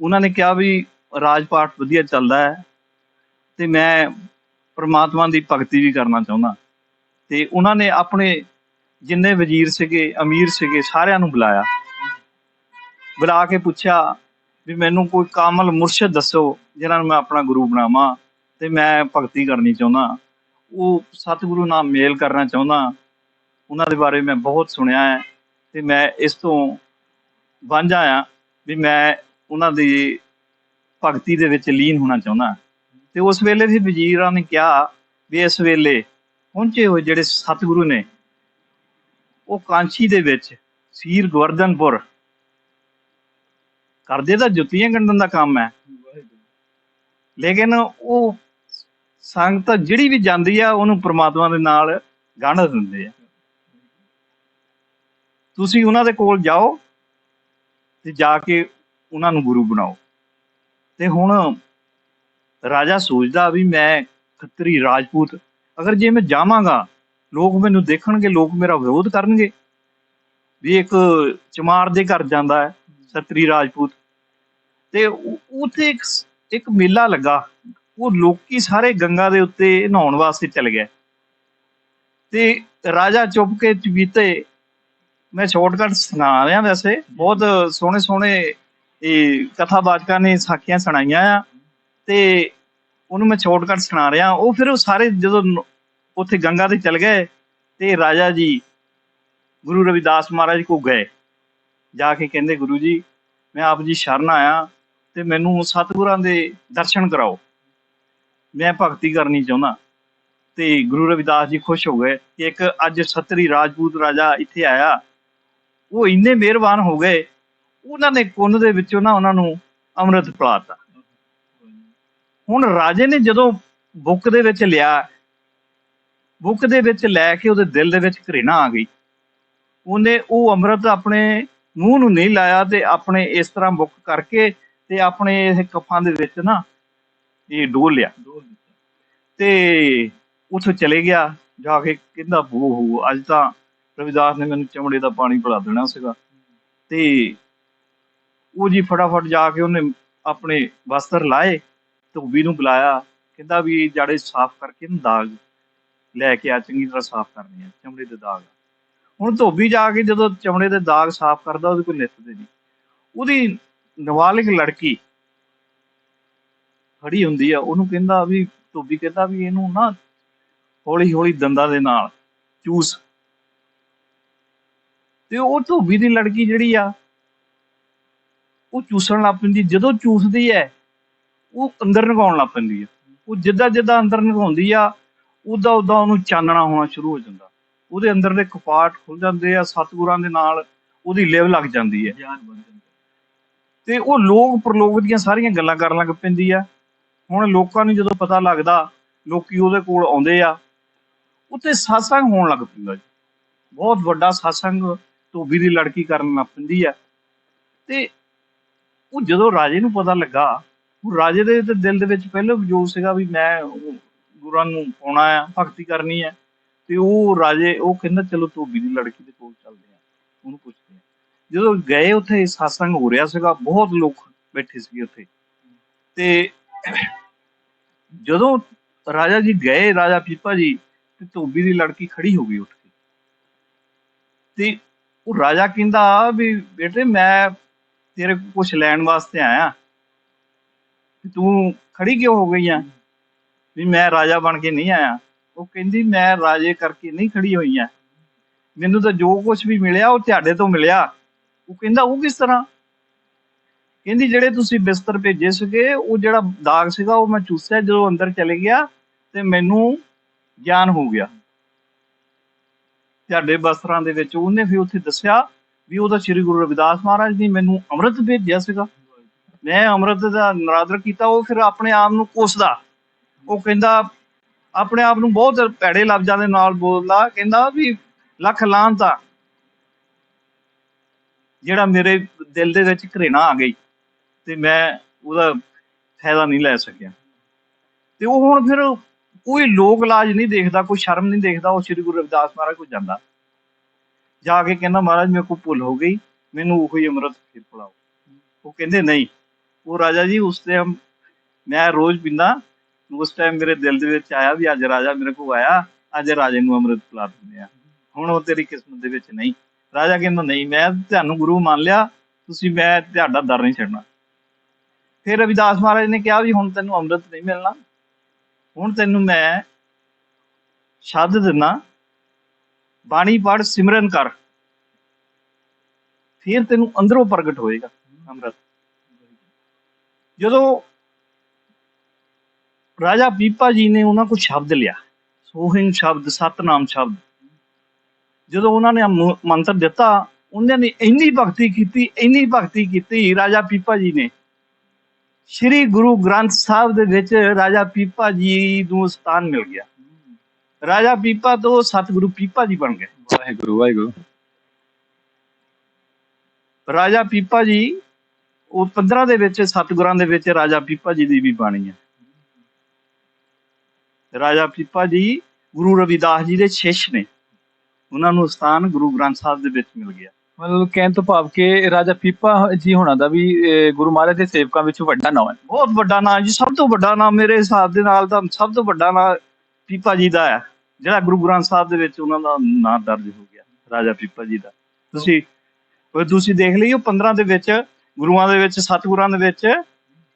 ਉਹਨਾਂ ਨੇ ਕਿਹਾ ਵੀ ਰਾਜ ਪਾਠ ਵਧੀਆ ਚੱਲਦਾ ਹੈ ਤੇ ਮੈਂ ਪ੍ਰਮਾਤਮਾ ਦੀ ਭਗਤੀ ਵੀ ਕਰਨਾ ਚਾਹੁੰਦਾ। ਤੇ ਉਹਨਾਂ ਨੇ ਆਪਣੇ ਜਿੰਨੇ ਵਜ਼ੀਰ ਸੀਗੇ, ਅਮੀਰ ਸੀਗੇ, ਸਾਰਿਆਂ ਨੂੰ ਬੁਲਾਇਆ। ਬੁਲਾ ਕੇ ਪੁੱਛਿਆ ਵੀ ਮੈਨੂੰ ਕੋਈ ਕਾਮਲ ਮੁਰਸ਼ਿਦ ਦੱਸੋ ਜਿਹਨਾਂ ਨੂੰ ਮੈਂ ਆਪਣਾ ਗੁਰੂ ਬਣਾਵਾਂ ਤੇ ਮੈਂ ਭਗਤੀ ਕਰਨੀ ਚਾਹੁੰਦਾ। ਉਹ ਸਤਿਗੁਰੂ ਨਾਲ ਮੇਲ ਕਰਨਾ ਚਾਹੁੰਦਾ। ਉਹਨਾਂ ਦੇ ਬਾਰੇ ਮੈਂ ਬਹੁਤ ਸੁਣਿਆ ਹੈ ਤੇ ਮੈਂ ਇਸ ਤੋਂ ਵਾਂਝਾ ਆ ਵੀ ਮੈਂ ਉਹਨਾਂ ਦੀ ਭਗਤੀ ਦੇ ਵਿੱਚ ਲੀਨ ਹੋਣਾ ਚਾਹੁੰਦਾ। ਤੇ ਉਸ ਵੇਲੇ ਵੀ ਵਜ਼ੀਰਾਂ ਨੇ ਕਿਹਾ ਵੀ ਇਸ ਵੇਲੇ ਪਹੁੰਚੇ ਹੋਏ ਜਿਹੜੇ ਸਤਿਗੁਰੂ ਨੇ, ਉਹ ਕਾਂਚੀ ਦੇ ਵਿੱਚ ਸੀਰ ਗਵਰਧਨਪੁਰ ਕਰਦੇ ਤਾਂ ਜੁੱਤੀਆਂ ਗੰਢਣ ਦਾ ਕੰਮ ਹੈ। ਲੇਕਿਨ ਉਹ ਸੰਗਤ ਜਿਹੜੀ ਵੀ ਜਾਂਦੀ ਆ, ਉਹਨੂੰ ਪ੍ਰਮਾਤਮਾ ਦੇ ਨਾਲ ਗੰਢ ਦਿੰਦੇ ਆ। ਤੁਸੀਂ ਉਹਨਾਂ ਦੇ ਕੋਲ ਜਾਓ ਤੇ ਜਾ ਕੇ ਉਹਨਾਂ ਨੂੰ ਗੁਰੂ ਬਣਾਓ। ਤੇ ਹੁਣ ਰਾਜਾ ਸੋਚਦਾ ਵੀ ਮੈਂ ਖੱਤਰੀ ਰਾਜਪੂਤ, ਅਗਰ ਜੇ ਮੈਂ ਜਾਵਾਂਗਾ, ਲੋਕ ਮੈਨੂੰ ਦੇਖਣਗੇ, ਲੋਕ ਮੇਰਾ ਵਿਰੋਧ ਕਰਨਗੇ। ਵੀ ਇੱਕ ਚਮਾਰ ਦੇ ਘਰ ਜਾਂਦਾ ਹੈ ਛਤਰੀ ਰਾਜਪੂਤ। ਤੇ ਉ- ਉੱਥੇ ਇੱਕ ਇੱਕ ਮੇਲਾ ਲੱਗਾ। ਉਹ ਲੋਕੀ ਸਾਰੇ ਗੰਗਾ ਦੇ ਉੱਤੇ ਨਹਾਉਣ ਵਾਸਤੇ ਚਲੇ ਗਏ। ਤੇ ਰਾਜਾ ਚੁੱਪ ਕੇ ਚਬੀਤੇ ਮੈਂ ਸ਼ਾਰਟਕਟ ਸੁਣਾ ਰਿਹਾ ਵੈਸੇ। ਬਹੁਤ ਸੋਹਣੇ ਸੋਹਣੇ ਇਹ ਕਥਾਵਾਚਕਾਂ ਨੇ ਸਾਖੀਆਂ ਸੁਣਾਈਆਂ ਆ। ਤੇ ਉਹਨੂੰ ਮੈਂ ਸ਼ਾਰਟਕਟ ਸੁਣਾ ਰਿਹਾ। ਉਹ ਫਿਰ ਉਹ ਸਾਰੇ ਜਦੋਂ ਉੱਥੇ ਗੰਗਾ ਤੇ ਚਲ ਗਏ ਤੇ ਰਾਜਾ ਜੀ, ਗੁਰੂ ਰਵਿਦਾਸ ਮਹਾਰਾਜ ਕੋ ਗਏ। ਜਾ ਕੇ ਕਹਿੰਦੇ, ਗੁਰੂ ਜੀ, ਮੈਂ ਆਪ ਜੀ ਸ਼ਰਨ ਆਇਆ ਤੇ ਮੈਨੂੰ ਸਤਿਗੁਰਾਂ ਦੇ ਦਰਸ਼ਨ ਕਰਾਓ। ਮੈਂ ਭਗਤੀ ਕਰਨੀ ਚਾਹੁੰਦਾ। ਤੇ ਗੁਰੂ ਰਵਿਦਾਸ ਜੀ ਖੁਸ਼ ਹੋ ਗਏ। ਕਿ ਇੱਕ ਅੱਜ ਸੱਤਰੀ ਰਾਜਪੂਤ ਰਾਜਾ ਇੱਥੇ ਆਇਆ। ਉਹ ਇੰਨੇ ਮਿਹਰਬਾਨ ਹੋ ਗਏ। ਉਹਨਾਂ ਨੇ ਕੁੰਨ ਦੇ ਵਿੱਚੋਂ ਨਾ ਉਹਨਾਂ ਨੂੰ ਅੰਮ੍ਰਿਤ ਪਿਲਾਤਾ ਹੁਣ ਰਾਜੇ ਨੇ ਜਦੋਂ ਬੁੱਕ ਦੇ ਵਿੱਚ ਲਿਆ, ਬੁੱਕ ਦੇ ਵਿੱਚ ਲੈ ਕੇ ਉਹਦੇ ਦਿਲ ਦੇ ਵਿੱਚ ਘ੍ਰਿਣਾ ਆ ਗਈ। ਉਹਨੇ ਉਹ ਅੰਮ੍ਰਿਤ ਆਪਣੇ ਮੂੰਹ ਨੂੰ ਨਹੀਂ ਲਾਇਆ ਤੇ ਆਪਣੇ ਇਸ ਤਰ੍ਹਾਂ ਬੁੱਕ ਕਰਕੇ ਤੇ ਆਪਣੇ ਇਹ ਕਫਾਂ ਦੇ ਵਿੱਚ ਨਾ ਇਹ ਡੋਲ ਲਿਆ। ਤੇ ਉੱਥੋਂ ਚਲੇ ਗਿਆ, ਜਾ ਕੇ ਕਹਿੰਦਾ, ਬੋ ਹੋ, ਅੱਜ ਤਾਂ ਰਵਿਦਾਸ ਨੇ ਮੈਨੂੰ ਚਮੜੇ ਦਾ ਪਾਣੀ ਪਿਲਾ ਦੇਣਾ ਸੀਗਾ। ਤੇ ਉਹ ਜੀ ਫਟਾਫਟ ਜਾ ਕੇ ਉਹਨੇ ਆਪਣੇ ਵਸਤਰ ਲਾਏ ਧੋਬੀ ਨੂੰ ਬੁਲਾਇਆ, ਕਹਿੰਦਾ ਵੀ ਜਾੜੇ ਸਾਫ਼ ਕਰਕੇ ਨਾ ਦਾਗ ਲੈ ਕੇ ਆ, ਚੰਗੀ ਤਰ੍ਹਾਂ ਸਾਫ਼ ਕਰਨੇ ਆ, ਚਮੜੇ ਦੇ ਦਾਗ। ਹੁਣ ਧੋਬੀ ਜਾ ਕੇ ਜਦੋਂ ਚਮੜੇ ਦੇ ਦਾਗ ਸਾਫ਼ ਕਰਦਾ, ਉਹਦੇ ਕੋਈ ਨਿੱਤ ਨਹੀਂ। ਉਹਦੀ ਨਵਾਲਿਕ ਲੜਕੀ ਖੜੀ ਹੁੰਦੀ ਆ, ਉਹਨੂੰ ਕਹਿੰਦਾ ਵੀ, ਧੋਬੀ ਕਹਿੰਦਾ ਵੀ ਇਹਨੂੰ ਨਾ ਹੌਲੀ ਹੌਲੀ ਦੰਦਾਂ ਦੇ ਨਾਲ ਚੂਸ। ਤੇ ਉਹ ਧੋਬੀ ਦੀ ਲੜਕੀ ਜਿਹੜੀ ਆ, ਉਹ ਚੂਸਣ ਲੱਗ ਪੈਂਦੀ। ਜਦੋਂ ਚੂਸਦੀ ਹੈ ਉਹ ਅੰਦਰ ਨਗਾਉਣ ਲੱਗ ਪੈਂਦੀ ਹੈ। ਉਹ ਜਿੱਦਾਂ ਜਿੱਦਾਂ ਅੰਦਰ ਨਗਾਉਂਦੀ ਆ ਉਦਾਂ ਉਦਾਂ ਉਹਨੂੰ ਚਾਨਣਾ ਹੋਣਾ ਸ਼ੁਰੂ ਹੋ ਜਾਂਦਾ। ਉਹਦੇ ਅੰਦਰ ਦੇ ਕਪਾਟ ਖੁੱਲ ਜਾਂਦੇ ਆ ਸਤਿਗੁਰਾਂ ਦੇ ਨਾਲ ਉਹਦੀ ਲਿਵ ਲੱਗ ਜਾਂਦੀ ਹੈ। ਤੇ ਉਹ ਲੋਕ ਪ੍ਰਲੋਕ ਦੀਆਂ ਸਾਰੀਆਂ ਗੱਲਾਂ ਕਰਨ ਲੱਗ ਪੈਂਦੀ ਆ। ਹੁਣ ਲੋਕਾਂ ਨੂੰ ਜਦੋਂ ਪਤਾ ਲੱਗਦਾ ਲੋਕੀ ਉਹਦੇ ਕੋਲ ਆਉਂਦੇ ਆ ਉੱਥੇ satsang ਹੋਣ ਲੱਗ ਪੈਂਦਾ ਜੀ। ਬਹੁਤ ਵੱਡਾ satsang ਧੋਬੀ ਦੀ ਲੜਕੀ ਕਰਨ ਲੱਗ ਪੈਂਦੀ ਆ। ਤੇ ਉਹ ਜਦੋਂ ਰਾਜੇ ਨੂੰ ਪਤਾ ਲੱਗਾ ਰਾਜੇ ਦੇ ਤੇ ਦਿਲ ਦੇ ਵਿੱਚ ਪਹਿਲਾਂ ਜੋਸ਼ ਸੀਗਾ ਵੀ ਮੈਂ ਗੁਰਾਂ ਨੂੰ ਪਾਉਣਾ ਆ, ਭਗਤੀ ਕਰਨੀ ਆ, ਤੇ ਉਹ ਰਾਜੇ ਉਹ ਕਹਿੰਦਾ, ਚਲੋ ਧੋਬੀ ਦੀ ਲੜਕੀ ਦੇ ਕੋਲ ਚੱਲਦੇ ਆ। ਉਹਨੂੰ ਪੁੱਛਦੇ ਆ। ਜਦੋਂ ਗਏ ਉੱਥੇ satsang ਹੋ ਰਿਹਾ ਸੀਗਾ, ਬਹੁਤ ਲੋਕ ਬੈਠੇ ਸੀਗੇ ਉੱਥੇ। ਤੇ ਜਦੋਂ ਰਾਜਾ ਜੀ ਗਏ, ਰਾਜਾ ਪੀਪਾ ਜੀ, ਤੇ ਧੋਬੀ ਦੀ ਲੜਕੀ ਖੜੀ ਹੋ ਗਈ ਉੱਠ ਕੇ। ਤੇ ਉਹ ਰਾਜਾ ਕਹਿੰਦਾ, ਵੀ ਬੇਟੇ ਮੈਂ ਤੇਰੇ ਕੋਲ ਕੁਝ ਲੈਣ ਵਾਸਤੇ ਆਇਆ। ਤੇ ਤੂੰ ਖੜੀ ਕਿਉਂ ਹੋ ਗਈ ਆ? ਵੀ ਮੈਂ ਰਾਜਾ ਬਣ ਕੇ ਨਹੀਂ ਆਇਆ। ਉਹ ਕਹਿੰਦੀ, ਮੈਂ ਰਾਜੇ ਕਰਕੇ ਨਹੀਂ ਖੜੀ ਹੋਈ ਆ। ਮੈਨੂੰ ਤਾਂ ਜੋ ਕੁਝ ਵੀ ਮਿਲਿਆ, ਉਹ ਤੁਹਾਡੇ ਤੋਂ ਮਿਲਿਆ। ਉਹ ਕਹਿੰਦਾ, ਉਹ ਕਿਸ ਤਰ੍ਹਾਂ? ਕਹਿੰਦੀ, ਜਿਹੜੇ ਤੁਸੀਂ ਬਿਸਤਰ ਭੇਜੇ ਸੀਗੇ, ਉਹ ਜਿਹੜਾ ਦਾਗ ਸੀਗਾ, ਉਹ ਮੈਂ ਚੂਸਿਆ, ਜਦੋਂ ਅੰਦਰ ਚਲੇ ਗਿਆ, ਤੇ ਮੈਨੂੰ ਗਿਆਨ ਹੋ ਗਿਆ। ਤੁਹਾਡੇ ਬਸਤਰਾਂ ਦੇ ਵਿੱਚ ਉਹਨੇ ਫਿਰ ਉੱਥੇ ਦੱਸਿਆ ਵੀ ਉਹਦਾ ਸ੍ਰੀ ਗੁਰੂ ਰਵਿਦਾਸ ਮਹਾਰਾਜ ਨੇ ਮੈਨੂੰ ਅੰਮ੍ਰਿਤ ਭੇਜਿਆ ਸੀਗਾ। ਮੈਂ ਅੰਮ੍ਰਿਤ ਦਾ ਨਰਾਦਰ ਕੀਤਾ, ਉਹ ਫਿਰ ਆਪਣੇ ਆਪ ਨੂੰ ਕੋਸਦਾ। ਉਹ ਕਹਿੰਦਾ, ਆਪਣੇ ਆਪ ਨੂੰ ਬਹੁਤ ਭੈੜੇ ਲਫ਼ਜ਼ਾਂ ਦੇ ਨਾਲ ਬੋਲਦਾ, ਕਹਿੰਦਾ ਵੀ ਲੱਖ ਲਾਂਤਾ ਜਿਹੜਾ ਮੇਰੇ ਦਿਲ ਦੇ ਵਿੱਚ ਘৃਣਾ ਆ ਗਈ ਤੇ ਮੈਂ ਉਹਦਾ ਫਾਇਦਾ ਨਹੀਂ ਲੈ ਸਕਿਆ। ਤੇ ਉਹ ਹੁਣ ਫਿਰ ਕੋਈ ਲੋਕ ਇਲਾਜ ਨਹੀਂ ਦੇਖਦਾ, ਕੋਈ ਸ਼ਰਮ ਨਹੀਂ ਦੇਖਦਾ, ਉਹ ਸ੍ਰੀ ਗੁਰੂ ਰਵਿਦਾਸ ਮਹਾਰਾਜ ਕੋਲ ਜਾਂਦਾ। ਜਾ ਕੇ ਕਹਿੰਦਾ, ਮਹਾਰਾਜ ਮੇਰੇ ਕੋਲ ਭੁੱਲ ਹੋ ਗਈ, ਮੈਨੂੰ ਉਹੀ ਅੰਮ੍ਰਿਤ ਫਿਰ ਪਿਲਾਓ। ਉਹ ਕਹਿੰਦੇ, ਨਹੀਂ ਉਹ ਰਾਜਾ ਜੀ, ਉਸ ਟਾਈਮ ਮੈਂ ਰੋਜ਼ ਪੀਂਦਾ। ਉਸ ਟਾਈਮ ਮੇਰੇ ਦਿਲ ਦੇ ਵਿੱਚ ਆਇਆ ਵੀ ਅੱਜ ਰਾਜਾ ਮੇਰੇ ਕੋਲ ਆਇਆ, ਅੱਜ ਰਾਜੇ ਨੂੰ ਅੰਮ੍ਰਿਤ ਪਿਲਾ ਦਿੰਦੇ ਆ ਹੁਣ ਉਹ ਤੇਰੀ ਕਿਸਮਤ ਦੇ ਵਿੱਚ ਨਹੀਂ। ਰਾਜਾ ਕਹਿੰਦਾ, ਨਹੀਂ, ਮੈਂ ਤੁਹਾਨੂੰ ਗੁਰੂ ਮੰਨ ਲਿਆ, ਤੁਸੀਂ ਮੈਂ ਤੁਹਾਡਾ ਦਰ ਨਹੀਂ ਛੱਡਣਾ। ਫਿਰ ਰਵਿਦਾਸ ਮਹਾਰਾਜ ਨੇ ਕਿਹਾ ਵੀ ਹੁਣ ਤੈਨੂੰ ਅੰਮ੍ਰਿਤ ਨਹੀਂ ਮਿਲਣਾ। ਹੁਣ ਤੈਨੂੰ ਮੈਂ ਸ਼ਬਦ ਦਿਨਾ ਬਾਣੀ ਪੜ ਸਿਮਰਨ ਕਰ। ਫਿਰ ਤੈਨੂੰ ਅੰਦਰੋਂ ਪ੍ਰਗਟ ਹੋਏਗਾ ਅੰਮ੍ਰਿਤ। ਜਦੋਂ ਰਾਜਾ ਪੀਪਾ ਜੀ ਨੇ ਉਹਨਾਂ ਕੋਲ ਸ਼ਬਦ ਲਿਆ ਸੋਹਿੰ ਸ਼ਬਦ ਸਤਨਾਮ ਸ਼ਬਦ ਜਦੋਂ ਉਹਨਾਂ ਨੇ ਮੰਤਰ ਦਿੱਤਾ ਉਹਨਾਂ ਨੇ ਇੰਨੀ ਭਗਤੀ ਕੀਤੀ ਇੰਨੀ ਭਗਤੀ ਕੀਤੀ ਰਾਜਾ ਪੀਪਾ ਜੀ ਨੇ। ਸ੍ਰੀ ਗੁਰੂ ਗ੍ਰੰਥ ਸਾਹਿਬ ਦੇ ਵਿੱਚ ਰਾਜਾ ਪੀਪਾ ਜੀ ਨੂੰ ਸਥਾਨ ਮਿਲ ਗਿਆ। ਰਾਜਾ ਪੀਪਾ ਤੋਂ ਸਤਿਗੁਰੂ ਪੀਪਾ ਜੀ ਬਣ ਗਏ। ਵਾਹਿਗੁਰੂ ਵਾਹਿਗੁਰੂ। ਰਾਜਾ ਪੀਪਾ ਜੀ ਉਹ 15 ਦੇ ਵਿੱਚ ਸਤਿਗੁਰਾਂ ਦੇ ਵਿੱਚ ਰਾਜਾ ਪੀਪਾ ਜੀ ਦੀ ਵੀ ਬਾਣੀ ਹੈ। ਰਾਜਾ ਪੀਪਾ ਜੀ ਗੁਰੂ ਰਵਿਦਾਸ ਜੀ ਦੇ ਸ਼ਿਸ਼ ਨੇ। ਉਹਨਾਂ ਨੂੰ ਸਥਾਨ ਗੁਰੂ ਗ੍ਰੰਥ ਸਾਹਿਬ ਦੇ ਵਿੱਚ ਮਿਲ ਗਿਆ। ਮਤਲਬ ਕਹਿਣ ਤੋਂ ਭਾਵ ਕਿ ਰਾਜਾ ਪੀਪਾ ਜੀ ਹੋਣਾ ਦਾ ਵੀ ਗੁਰੂ ਮਹਾਰਾਜ ਦੇ ਸੇਵਕਾਂ ਵਿੱਚ ਵੱਡਾ ਨਾਮ ਹੈ। ਬਹੁਤ ਵੱਡਾ ਨਾਮ ਜੀ ਸਭ ਤੋਂ ਵੱਡਾ ਨਾਮ ਮੇਰੇ ਹਿਸਾਬ ਦੇ ਨਾਲ ਤਾਂ ਸਭ ਤੋਂ ਵੱਡਾ ਨਾਮ ਪੀਪਾ ਜੀ ਦਾ ਹੈ। ਜਿਹੜਾ ਗੁਰੂ ਗ੍ਰੰਥ ਸਾਹਿਬ ਦੇ ਵਿੱਚ ਉਹਨਾਂ ਦਾ ਨਾਮ ਦਰਜ ਹੋ ਗਿਆ ਰਾਜਾ ਪੀਪਾ ਜੀ ਦਾ। ਤੁਸੀਂ ਉਹ ਤੁਸੀਂ ਦੇਖ ਲਈਓ 15 ਦੇ ਵਿੱਚ ਗੁਰੂਆਂ ਦੇ ਵਿੱਚ, ਸਤਿਗੁਰਾਂ ਦੇ ਵਿੱਚ,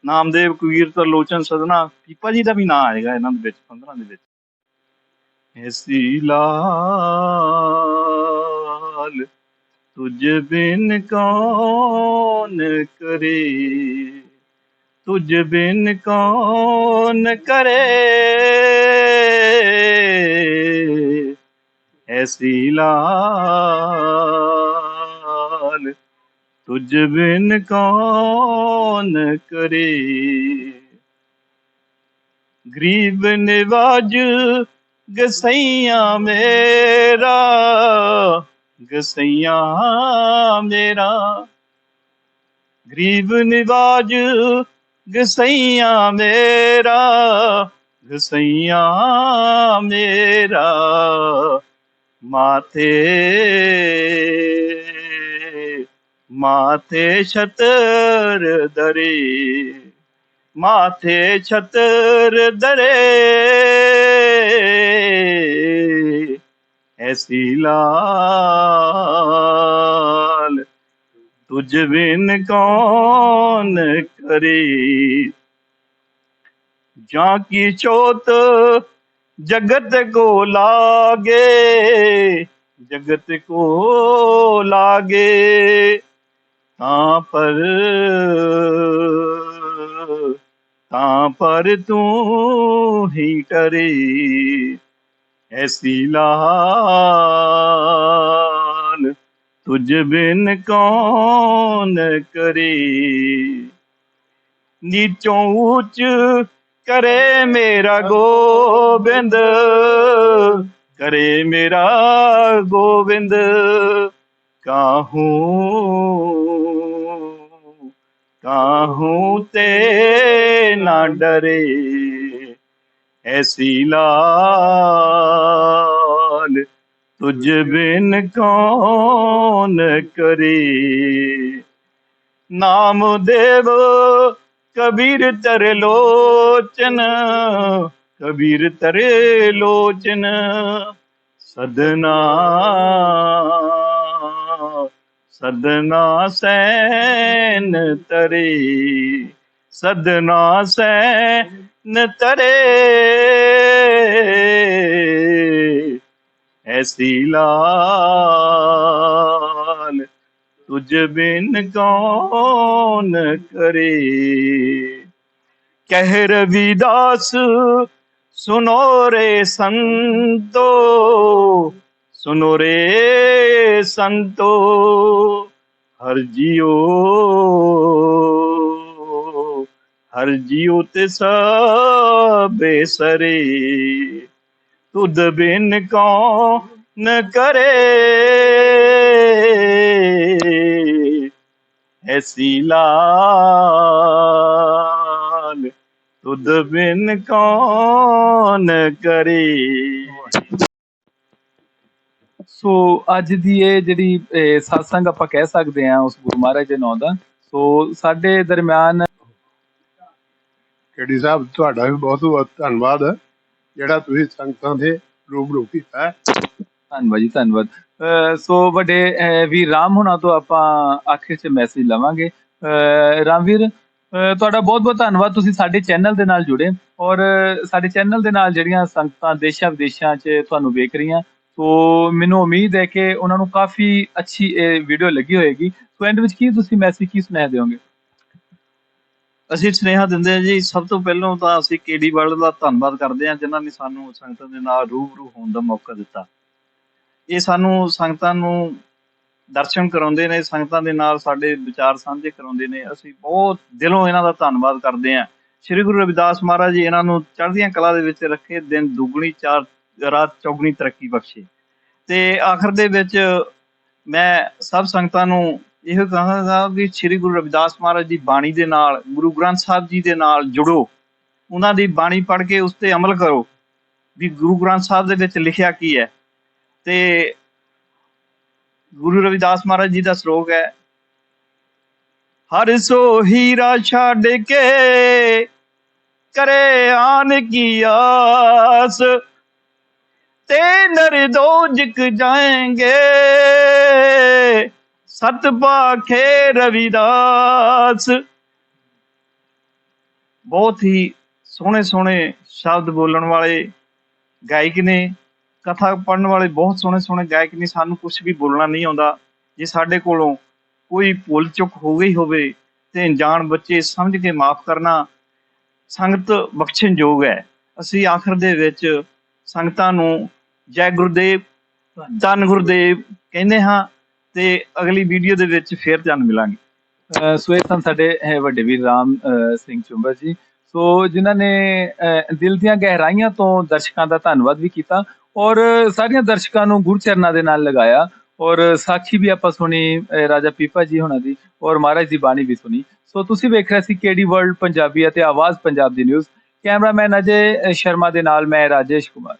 ਨਾਮਦੇਵ ਕਬੀਰ ਤਰਲੋਚਨ ਸਦਨਾ, ਪੀਪਾ ਜੀ ਦਾ ਵੀ ਨਾਂ ਆਏਗਾ ਇਹਨਾਂ ਦੇ ਵਿੱਚ 15 ਦੇ ਵਿੱਚ। ਐਸੀ ਲਾਲ, ਤੁਝ ਬਿਨ ਕੌਣ ਕਰੇ? ਤੁਝ ਬਿਨ ਕੌਣ ਕਰੇ? ਐਸੀ ਲਾਲ। ਤੁਝ ਬਿਨ ਕੌਣ ਕਰੇ? ਗਰੀਬ ਨਿਵਾਜ ਗਸਈਆ ਮੇਰਾ ਗਸਈਆ ਮੇਰਾ। ਗਰੀਬ ਨਿਵਾਜ ਗਸਈਆ ਮੇਰਾ ਗਸਈਆ ਮੇਰਾ। ਮਾਥੇ ਮਾਥੇ ਛਤਰ ਦਰੇ, ਮਾਥੇ ਛਤਰ ਦਰੇ। ਐਸੀ ਲਾਲ ਤੁਝ ਬਿਨ ਕੌਣ ਕਰੇ? ਜਾਂ ਕੀ ਚੋਤ ਜਗਤ ਕੋ ਲਾਗੇ? ਜਗਤ ਕੋ ਲਾਗੇ। ਤਾਂ ਪਰ ਤਾਂ ਪਰ ਤੂੰ ਹੀ ਕਰੇ ਐਸੀ ਲਾਲ ਤੁਝ ਬਿਨ ਕੌਣ ਕਰੇ? ਨੀਚੋਂ ਉੱਚ ਕਰੇ ਮੇਰਾ ਗੋਬਿੰਦ, ਕਰੇ ਮੇਰਾ ਗੋਬਿੰਦ। ਕਾਹੂ ਕਾਹੂ ਤੇ ਨਾ ਡਰੇ ਐਸੀ ਲਾਲ ਤੁਝ ਬਿਨ ਕੌਣ ਕਰੇ? ਨਾਮ ਦੇਵ ਕਬੀਰ ਤਰ ਲੋਚਨ, ਕਬੀਰ ਤਰੇ ਲੋਚਨ, ਸਦਨਾ ਸਦਨਾ ਸੈਨ ਤਰੇ, ਸਦਨਾ ਸੈਨ ਤਰੇ। ਐਸੀ ਲਾਲ ਤੁਝ ਬਿਨ ਕੌਣ ਕਰੇ? ਕਹਿ ਰਵਿਦਾਸ ਸੁਨੋ ਰੇ ਸੰਤੋ सुनो रे संतो हर जियो हर जियो ते सबे सरे तुद बिन कौन करे ऐसी लाल तुद बिन कौन करे ਸੋ ਅੱਜ ਦੀ ਇਹ ਜਿਹੜੀ satsang ਆਪਾਂ ਕਹਿ ਸਕਦੇ ਹਾਂ ਉਸ ਗੁਰੂ ਮਹਾਰਾਜ ਦੇ ਨਾਂ ਦਾ। ਸੋ ਸਾਡੇ ਦਰਮਿਆਨ ਕੇਡੀ ਸਾਹਿਬ ਤੁਹਾਡਾ ਵੀ ਬਹੁਤ ਬਹੁਤ ਧੰਨਵਾਦ ਜਿਹੜਾ ਤੁਸੀਂ ਸੰਗਤਾਂ ਦੇ ਰੂਬਰੂ ਕੀਤਾ। ਹੈ। ਧੰਨਵਾਦ ਜੀ ਧੰਨਵਾਦ। ਅਹ ਸੋ ਵੱਡੇ ਅਹ ਵੀਰ ਰਾਮ ਹੁਣਾਂ ਤੋਂ ਆਪਾਂ ਆਖਿਰ 'ਚ ਮੈਸੇਜ ਲਵਾਂਗੇ। ਅਹ ਰਾਮਵੀਰ ਅਹ ਤੁਹਾਡਾ ਬਹੁਤ ਬਹੁਤ ਧੰਨਵਾਦ ਤੁਸੀਂ ਸਾਡੇ ਚੈਨਲ ਦੇ ਨਾਲ ਜੁੜੇ। ਔਰ ਸਾਡੇ ਚੈਨਲ ਦੇ ਨਾਲ ਜਿਹੜੀਆਂ ਸੰਗਤਾਂ ਦੇਸ਼ਾਂ ਵਿਦੇਸ਼ਾਂ 'ਚ ਤੁਹਾਨੂੰ ਵੇਖ ਰਹੀਆਂ ਸੋ ਮੈਨੂੰ ਉਮੀਦ ਹੈ ਕਿ ਉਹਨਾਂ ਨੂੰ ਕਾਫੀ ਅੱਛੀ, ਇਹ ਵੀਡੀਓ ਲੱਗੀ ਹੋਏਗੀ। ਸੋ ਐਂਡ ਵਿੱਚ ਕੀ ਤੁਸੀਂ ਮੈਸੇਜ ਕੀ ਸੁਨੇਹਾ ਦਿਓਗੇ? ਅਸੀਂ ਸੁਨੇਹਾ ਦਿੰਦੇ ਹਾਂ ਜੀ, ਸਭ ਤੋਂ ਪਹਿਲਾਂ ਤਾਂ ਅਸੀਂ ਕੇਡੀ ਵਰਲਡ ਦਾ ਧੰਨਵਾਦ ਕਰਦੇ ਹਾਂ, ਜਿਨ੍ਹਾਂ ਨੇ ਸਾਨੂੰ ਸੰਗਤਾਂ ਦੇ ਨਾਲ ਰੂਬਰੂ ਹੋਣ ਦਾ ਮੌਕਾ ਦਿੱਤਾ। ਇਹ ਸਾਨੂੰ ਸੰਗਤਾਂ ਨੂੰ ਦਰਸ਼ਨ ਕਰਾਉਂਦੇ ਨੇ, ਸੰਗਤਾਂ ਦੇ ਨਾਲ ਸਾਡੇ ਵਿਚਾਰ ਸਾਂਝੇ ਕਰਾਉਂਦੇ ਨੇ। ਅਸੀਂ ਬਹੁਤ ਦਿਲੋਂ ਇਹਨਾਂ ਦਾ ਧੰਨਵਾਦ ਕਰਦੇ ਹਾਂ। ਸ੍ਰੀ ਗੁਰੂ ਰਵਿਦਾਸ ਮਹਾਰਾਜ ਜੀ ਇਹਨਾਂ ਨੂੰ ਚੜ੍ਹਦੀਆਂ ਕਲਾ ਦੇ ਵਿੱਚ ਰੱਖੇ, ਦਿਨ ਦੁੱਗਣੀ ਚਾਰ ਰਾਤ ਚੌਗਣੀ ਤਰੱਕੀ ਬਖਸ਼ੇ। ਤੇ ਆਖਰ ਦੇ ਵਿੱਚ ਮੈਂ ਸਭ ਸੰਗਤਾਂ ਨੂੰ ਇਹੋ ਕਹਾਂਗਾ ਵੀ ਸ੍ਰੀ ਗੁਰੂ ਰਵਿਦਾਸ ਮਹਾਰਾਜ ਦੀ ਬਾਣੀ ਦੇ ਨਾਲ, ਗੁਰੂ ਗ੍ਰੰਥ ਸਾਹਿਬ ਜੀ ਦੇ ਨਾਲ ਜੁੜੋ। ਉਹਨਾਂ ਦੀ ਬਾਣੀ ਪੜ੍ਹ ਕੇ ਉਸ ਤੇ ਅਮਲ ਕਰੋ ਵੀ ਗੁਰੂ ਗ੍ਰੰਥ ਸਾਹਿਬ ਦੇ ਵਿੱਚ ਲਿਖਿਆ ਕੀ ਹੈ। ਤੇ ਗੁਰੂ ਰਵਿਦਾਸ ਮਹਾਰਾਜ ਜੀ ਦਾ ਸ਼ਲੋਕ ਹੈ, ਹਰ ਸੋ ਹੀਰਾ ਛੱਡ ਕੇ ਕਰੇ ਆਨ ਕੀ ਆਸ। ਤੇ ਨਰ ਦੋਜਕ ਜਾਏਂਗੇ। ਸਤ ਪਾਖੇ ਬਹੁਤ ਹੀ ਸੋਹਣੇ ਸੋਹਣੇ ਸ਼ਬਦ ਬੋਲਣ ਵਾਲੇ ਗਾਇਕ ਨੇ, ਕਥਾ ਪੜਨ ਵਾਲੇ ਬਹੁਤ ਸੋਹਣੇ ਸੋਹਣੇ ਗਾਇਕ ਨੇ, ਸਾਨੂੰ ਕੁਝ ਵੀ ਬੋਲਣਾ ਨਹੀਂ ਆਉਂਦਾ। ਜੇ ਸਾਡੇ ਕੋਲੋਂ ਕੋਈ ਭੁੱਲ ਚੁੱਕ ਹੋ ਗਈ ਹੋਵੇ ਤੇ ਅਣਜਾਣ ਬੱਚੇ ਸਮਝ ਕੇ ਮਾਫ ਕਰਨਾ ਸੰਗਤ ਬਖਸ਼ਣਯੋਗ ਹੈ। ਅਸੀਂ ਆਖਰ ਦੇ ਵਿੱਚ ਸੰਗਤਾਂ ਨੂੰ ਜੈ ਗੁਰਦੇਵ ਧੰਨ ਗੁਰਦੇਵ। ਕਹਿੰਦੇ ਹਾਂ ਤੇ ਅਗਲੀ ਵੀਡੀਓ ਦੇ ਵਿੱਚ ਫੇਰ ਜਾਣ ਮਿਲਾਂਗੇ। ਸੋ ਇਹ ਸਨ ਸਾਡੇ ਅਹ, ਵੱਡੇ ਵੀਰ ਰਾਮ ਸਿੰਘ ਚੁੰਬਰ ਜੀ। ਸੋ ਜਿਨ੍ਹਾਂ ਨੇ ਦਿਲ ਦੀਆਂ ਗਹਿਰਾਈਆਂ ਤੋਂ ਦਰਸ਼ਕਾਂ ਦਾ ਧੰਨਵਾਦ ਵੀ ਕੀਤਾ ਔਰ ਸਾਰੀਆਂ ਦਰਸ਼ਕਾਂ ਨੂੰ ਗੁਰਚਰਨਾਂ ਦੇ ਨਾਲ ਲਗਾਇਆ ਔਰ ਸਾਖੀ ਵੀ ਆਪਾਂ ਸੁਣੀ ਰਾਜਾ ਪੀਪਾ ਜੀ ਹੋਣਾ ਦੀ ਔਰ ਮਹਾਰਾਜ ਦੀ ਬਾਣੀ ਵੀ ਸੁਣੀ। ਸੋ ਤੁਸੀਂ ਵੇਖ ਰਹੇ ਸੀ ਕੇਡੀ ਵਰਲਡ ਪੰਜਾਬੀ ਅਤੇ ਆਵਾਜ਼ ਪੰਜਾਬ ਦੀ ਨਿਊਜ਼ ਕੈਮਰਾਮੈਨ ਅਜੇ ਸ਼ਰਮਾ ਦੇ ਨਾਲ ਮੈਂ ਰਾਜੇਸ਼ ਕੁਮਾਰ।